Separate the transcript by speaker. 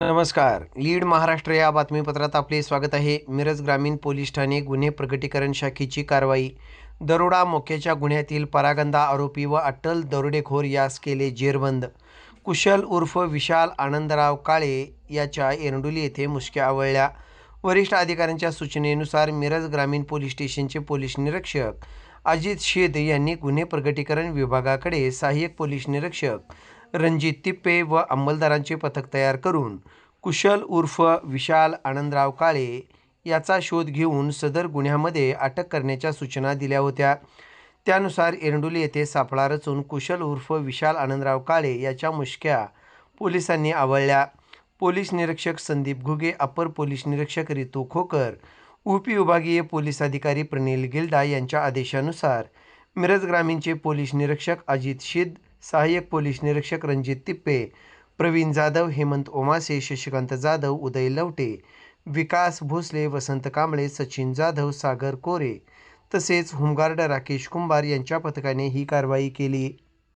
Speaker 1: नमस्कार. लीड महाराष्ट्र या बातमीपत्रात आपले स्वागत आहे. मिरज ग्रामीण पोलीस ठाणे गुन्हे प्रगटीकरण शाखेची कारवाई. दरोडा मोक्याच्या गुन्ह्यातील परागंदा आरोपी व अटल दरोडेखोर यास केले जेरबंद. कुशल उर्फ विशाल आनंदराव काळे याच्या एरंडोली येथे मुसक्या आवळल्या. वरिष्ठ अधिकाऱ्यांच्या सूचनेनुसार मिरज ग्रामीण पोलीस स्टेशनचे पोलीस निरीक्षक अजित शेद यांनी गुन्हे प्रगटीकरण विभागाकडे सहाय्यक पोलीस निरीक्षक रणजित तिप्पे व अंमलदारांचे पथक तयार करून कुशल उर्फ विशाल आनंदराव काळे याचा शोध घेऊन सदर गुन्ह्यामध्ये अटक करण्याच्या सूचना दिल्या होत्या. त्यानुसार एरंडोली येथे सापळा रचून कुशल उर्फ विशाल आनंदराव काळे याच्या मुशक्या पोलिसांनी आवळल्या. पोलीस निरीक्षक संदीप घुगे अपर पोलीस निरीक्षक रितू खोकर उपविभागीय पोलीस अधिकारी प्रनिल गिल्डा यांच्या आदेशानुसार मिरज ग्रामीणचे पोलीस निरीक्षक अजित शिद सहाय्यक पोलीस निरीक्षक रणजित तिप्पे प्रवीण जाधव हेमंत ओमासे शशिकांत जाधव उदय लवटे विकास भोसले वसंत कांबळे सचिन जाधव सागर कोरे तसेच होमगार्ड राकेश कुंभार यांच्या पथकाने ही कारवाई केली.